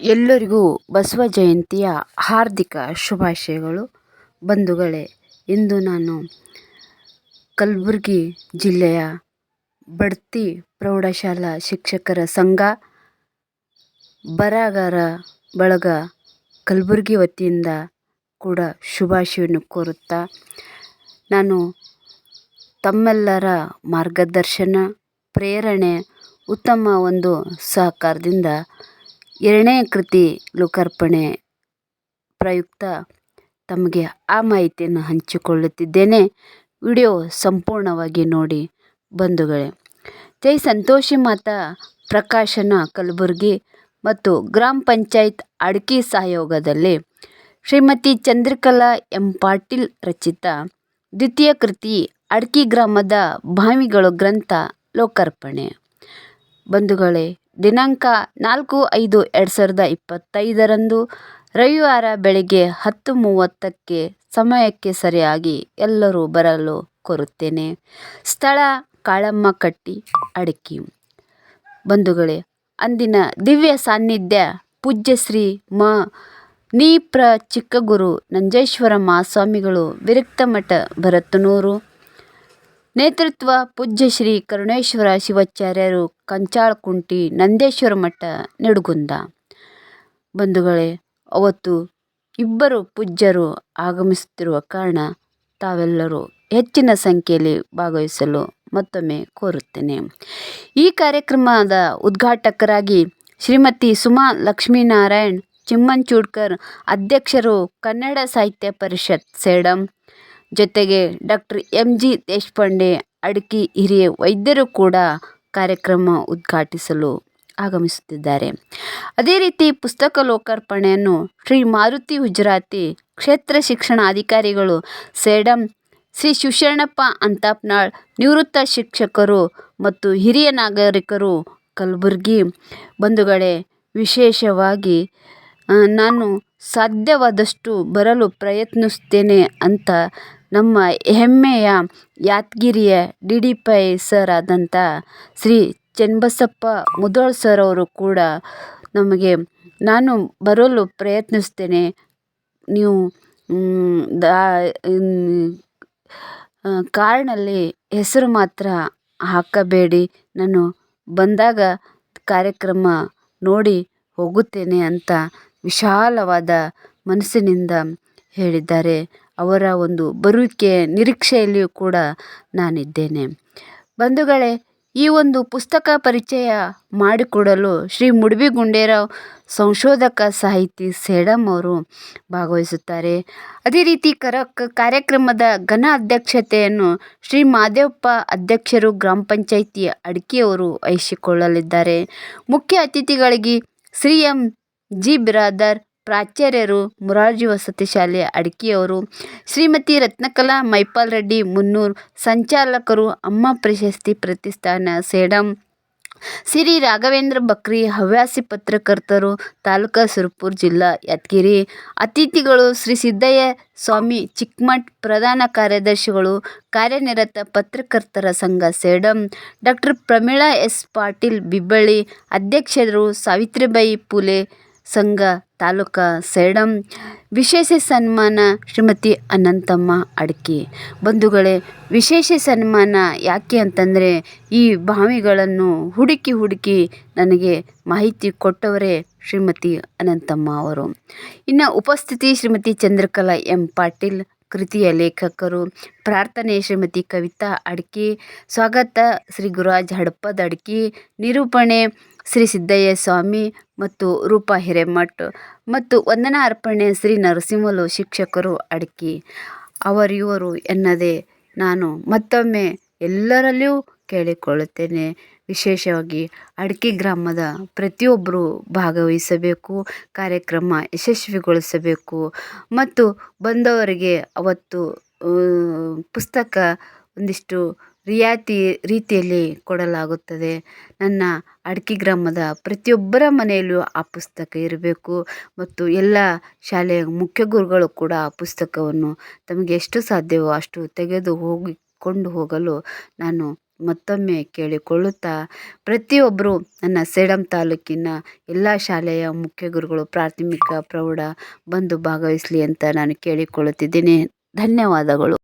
ಎಲ್ಲರಿಗೂ ಬಸವ ಜಯಂತಿಯ ಹಾರ್ದಿಕ ಶುಭಾಶಯಗಳು. ಬಂಧುಗಳೇ, ಇಂದು ನಾನು ಕಲಬುರಗಿ ಜಿಲ್ಲೆಯ ಬಡ್ತಿ ಪ್ರೌಢಶಾಲಾ ಶಿಕ್ಷಕರ ಸಂಘ ಬರಹಗಾರ ಬಳಗ ಕಲಬುರಗಿ ವತಿಯಿಂದ ಕೂಡ ಶುಭಾಶಯವನ್ನು ಕೋರುತ್ತಾ, ನಾನು ತಮ್ಮೆಲ್ಲರ ಮಾರ್ಗದರ್ಶನ, ಪ್ರೇರಣೆ, ಉತ್ತಮ ಒಂದು ಸಹಕಾರದಿಂದ ಎರಡನೇ ಕೃತಿ ಲೋಕಾರ್ಪಣೆ ಪ್ರಯುಕ್ತ ತಮಗೆ ಆ ಮಾಹಿತಿಯನ್ನು ಹಂಚಿಕೊಳ್ಳುತ್ತಿದ್ದೇನೆ. ವಿಡಿಯೋ ಸಂಪೂರ್ಣವಾಗಿ ನೋಡಿ ಬಂಧುಗಳೇ. ಜೈ ಸಂತೋಷಿ ಮಾತಾ, ಪ್ರಕಾಶನ ಕಲಬುರಗಿ ಮತ್ತು ಗ್ರಾಮ ಪಂಚಾಯತ್ ಅಡಕಿ ಸಹಯೋಗದಲ್ಲಿ ಶ್ರೀಮತಿ ಚಂದ್ರಕಲಾ ಎಂ ಪಾಟೀಲ್ ರಚಿತ ದ್ವಿತೀಯ ಕೃತಿ ಅಡ್ಕಿ ಗ್ರಾಮದ ಭಾವಿಗಳು ಗ್ರಂಥ ಲೋಕಾರ್ಪಣೆ. ಬಂಧುಗಳೇ ದಿನಾಂಕ ನಾಲ್ಕು ಐದು ಎರಡು ಸಾವಿರದ ಇಪ್ಪತ್ತೈದರಂದು ರವಿವಾರ ಬೆಳಗ್ಗೆ ಹತ್ತು ಮೂವತ್ತಕ್ಕೆ ಸಮಯಕ್ಕೆ ಸರಿಯಾಗಿ ಎಲ್ಲರೂ ಬರಲು ಕೋರುತ್ತೇನೆ. ಸ್ಥಳ ಕಾಳಮ್ಮ ಕಟ್ಟಿ, ಅಡಕಿ. ಬಂಧುಗಳೇ, ಅಂದಿನ ದಿವ್ಯ ಸಾನ್ನಿಧ್ಯ ಪೂಜ್ಯ ಶ್ರೀ ಮ ನೀಪ್ರ ಚಿಕ್ಕಗುರು ನಂಜೇಶ್ವರ ಮಹಾಸ್ವಾಮಿಗಳು ವಿರಕ್ತ ಮಠ ಭರತನೂರು. ನೇತೃತ್ವ ಪೂಜ್ಯ ಶ್ರೀ ಕರುಣೇಶ್ವರ ಶಿವಾಚಾರ್ಯರು ಕಂಚಾಳಕುಂಟಿ ನಂದೇಶ್ವರ ಮಠ ನಿಡಗುಂದ. ಬಂಧುಗಳೇ, ಅವತ್ತು ಇಬ್ಬರು ಪೂಜ್ಯರು ಆಗಮಿಸುತ್ತಿರುವ ಕಾರಣ ತಾವೆಲ್ಲರೂ ಹೆಚ್ಚಿನ ಸಂಖ್ಯೆಯಲ್ಲಿ ಭಾಗವಹಿಸಲು ಮತ್ತೊಮ್ಮೆ ಕೋರುತ್ತೇನೆ. ಈ ಕಾರ್ಯಕ್ರಮದ ಉದ್ಘಾಟಕರಾಗಿ ಶ್ರೀಮತಿ ಸುಮಾ ಲಕ್ಷ್ಮೀನಾರಾಯಣ್, ಚಿಮ್ಮಂಚೂಡ್ಕರ್ ಅಧ್ಯಕ್ಷರು ಕನ್ನಡ ಸಾಹಿತ್ಯ ಪರಿಷತ್ ಸೇಡಂ ಜೊತೆಗೆ doctor M G Deshpande Adaki ಹಿರಿಯ ವೈದ್ಯರು ಕೂಡ ಕಾರ್ಯಕ್ರಮ ಉದ್ಘಾಟಿಸಲು ಆಗಮಿಸುತ್ತಿದ್ದಾರೆ. ಅದೇ ರೀತಿ ಪುಸ್ತಕ ಲೋಕಾರ್ಪಣೆಯನ್ನು ಶ್ರೀ ಮಾರುತಿ ಗುಜರಾತಿ ಕ್ಷೇತ್ರ ಶಿಕ್ಷಣಾಧಿಕಾರಿಗಳು ಸೇಡಂ ಶ್ರೀ ಶಿವಶರಣಪ್ಪ ಅಂತಾಪ್ನಾಳ್, ನಿವೃತ್ತ ಶಿಕ್ಷಕರು ಮತ್ತು ಹಿರಿಯ ನಾಗರಿಕರು ಕಲಬುರಗಿ ಬಂಧುಗಳೇ, ವಿಶೇಷವಾಗಿ ನಾನು ಸಾಧ್ಯವಾದಷ್ಟು ಬರಲು ಪ್ರಯತ್ನಿಸುತ್ತೇನೆ ಅಂತ ನಮ್ಮ ಹೆಮ್ಮೆಯ ಯಾದಗಿರಿಯ ಡಿ ಡಿ ಪೈ ಸರ್ ಆದಂಥ ಶ್ರೀ ಚೆನ್ನಬಸಪ್ಪ ಮುದೋಳ್ ಸರ್ ಅವರು ಕೂಡ ನಮಗೆ, ನಾನು ಬರಲು ಪ್ರಯತ್ನಿಸ್ತೇನೆ. ನೀವು ದಾ ಕಾರ್ಡ್ನಲ್ಲಿ ಹೆಸರು ಮಾತ್ರ ಹಾಕಬೇಡಿ. ನಾನು ಬಂದಾಗ ಕಾರ್ಯಕ್ರಮ ನೋಡಿ ಹೋಗುತ್ತೇನೆ ಅಂತ ವಿಶಾಲವಾದ ಮನಸ್ಸಿನಿಂದ ಹೇಳಿದ್ದಾರೆ. ಅವರ ಒಂದು ಬರುವಿಕೆ ನಿರೀಕ್ಷೆಯಲ್ಲಿಯೂ ಕೂಡ ನಾನಿದ್ದೇನೆ. ಬಂಧುಗಳೇ, ಈ ಒಂದು ಪುಸ್ತಕ ಪರಿಚಯ ಮಾಡಿಕೊಡಲು ಶ್ರೀ ಮುಡುಬಿ ಗುಂಡೇರಾವ್ ಸಂಶೋಧಕ ಸಾಹಿತಿ ಸೇಡಂ ಅವರು ಭಾಗವಹಿಸುತ್ತಾರೆ. ಅದೇ ರೀತಿ ಕರ ಕಾರ್ಯಕ್ರಮದ ಘನ ಅಧ್ಯಕ್ಷತೆಯನ್ನು ಶ್ರೀ ಮಾದೇವಪ್ಪ ಅಧ್ಯಕ್ಷರು ಗ್ರಾಮ ಪಂಚಾಯಿತಿ ಅಡ್ಕಿಯವರು ವಹಿಸಿಕೊಳ್ಳಲಿದ್ದಾರೆ. ಮುಖ್ಯ ಅತಿಥಿಗಳಿಗೆ ಶ್ರೀ ಎಂ ಜಿ ಬಿರಾದರ್ ಪ್ರಾಚಾರ್ಯರು ಮುರಾರ್ಜಿ ವಸತಿ ಶಾಲೆ ಅಡ್ಕಿಯವರು, ಶ್ರೀಮತಿ ರತ್ನಕಲಾ ಮೈಪಾಲ್ ರೆಡ್ಡಿ, ಮುನ್ನೂರ್ ಸಂಚಾಲಕರು, ಅಮ್ಮ ಪ್ರಶಸ್ತಿ ಪ್ರತಿಷ್ಠಾನ ಸೇಡಂ ಶ್ರೀ ರಾಘವೇಂದ್ರ ಬಕ್ರಿ, ಹವ್ಯಾಸಿ ಪತ್ರಕರ್ತರು, ತಾಲೂಕಾ ಸುರಪುರ ಜಿಲ್ಲಾ ಯಾದಗಿರಿ, ಅತಿಥಿಗಳು ಶ್ರೀ ಸಿದ್ದಯ್ಯ ಸ್ವಾಮಿ ಚಿಕ್ಕಮಠ್ ಪ್ರಧಾನ ಕಾರ್ಯದರ್ಶಿಗಳು, ಕಾರ್ಯನಿರತ ಪತ್ರಕರ್ತರ ಸಂಘ ಸೇಡಂ, ಡಾಕ್ಟರ್ ಪ್ರಮೀಳಾ ಎಸ್ ಪಾಟೀಲ್, ಬಿಬ್ಬಳ್ಳಿ ಅಧ್ಯಕ್ಷರು, ಸಾವಿತ್ರಿಬಾಯಿ ಫುಲೆ ಸಂಘ ತಾಲೂಕಾ ಸೇಡಂ. ವಿಶೇಷ ಸನ್ಮಾನ ಶ್ರೀಮತಿ ಅನಂತಮ್ಮ ಅಡ್ಕಿ. ಬಂಧುಗಳೇ, ವಿಶೇಷ ಸನ್ಮಾನ ಯಾಕೆ ಅಂತಂದರೆ, ಈ ಬಾವಿಗಳನ್ನು ಹುಡುಕಿ ಹುಡುಕಿ ನನಗೆ ಮಾಹಿತಿ ಕೊಟ್ಟವರೇ ಶ್ರೀಮತಿ ಅನಂತಮ್ಮ ಅವರು. ಇನ್ನು ಉಪಸ್ಥಿತಿ ಶ್ರೀಮತಿ ಚಂದ್ರಕಲಾ ಎಂ ಪಾಟೀಲ್, ಕೃತಿಯ ಲೇಖಕರು, ಪ್ರಾರ್ಥನೆ ಶ್ರೀಮತಿ ಕವಿತಾ ಅಡ್ಕಿ, ಸ್ವಾಗತ ಶ್ರೀ ಗುರುರಾಜ್ ಹಡಪದ ಅಡ್ಕಿ, ನಿರೂಪಣೆ ಶ್ರೀ ಸಿದ್ದಯ್ಯ ಸ್ವಾಮಿ ಮತ್ತು ರೂಪಾ ಹಿರೇಮಠ್ ಮತ್ತು ವಂದನಾ ಅರ್ಪಣೆ ಶ್ರೀ ನರಸಿಂಹಲು ಶಿಕ್ಷಕರು ಅಡಕಿ. ಅವರಿವರು ಎನ್ನದೇ ನಾನು ಮತ್ತೊಮ್ಮೆ ಎಲ್ಲರಲ್ಲಿಯೂ ಕೇಳಿಕೊಳ್ಳುತ್ತೇನೆ. ವಿಶೇಷವಾಗಿ ಅಡಕೆ ಗ್ರಾಮದ ಪ್ರತಿಯೊಬ್ಬರು ಭಾಗವಹಿಸಬೇಕು, ಕಾರ್ಯಕ್ರಮ ಯಶಸ್ವಿಗೊಳಿಸಬೇಕು ಮತ್ತು ಬಂದವರಿಗೆ ಅವತ್ತು ಪುಸ್ತಕ ಒಂದಿಷ್ಟು ರಿಯಾಯಿತಿ ರೀತಿಯಲ್ಲಿ ಕೊಡಲಾಗುತ್ತದೆ. ನನ್ನ ಅಡ್ಕಿ ಗ್ರಾಮದ ಪ್ರತಿಯೊಬ್ಬರ ಮನೆಯಲ್ಲೂ ಆ ಪುಸ್ತಕ ಇರಬೇಕು ಮತ್ತು ಎಲ್ಲ ಶಾಲೆಯ ಮುಖ್ಯ ಗುರುಗಳು ಕೂಡ ಆ ಪುಸ್ತಕವನ್ನು ತಮಗೆ ಎಷ್ಟು ಸಾಧ್ಯವೋ ಅಷ್ಟು ತೆಗೆದು ಹೋಗಿಕೊಂಡು ಹೋಗಲು ನಾನು ಮತ್ತೊಮ್ಮೆ ಕೇಳಿಕೊಳ್ಳುತ್ತಾ, ಪ್ರತಿಯೊಬ್ಬರು ನನ್ನ ಸೇಡಂ ತಾಲೂಕಿನ ಎಲ್ಲ ಶಾಲೆಯ ಮುಖ್ಯ ಗುರುಗಳು ಪ್ರಾಥಮಿಕ, ಪ್ರೌಢ ಬಂದು ಭಾಗವಹಿಸಲಿ ಅಂತ ನಾನು ಕೇಳಿಕೊಳ್ಳುತ್ತಿದ್ದೇನೆ. ಧನ್ಯವಾದಗಳು.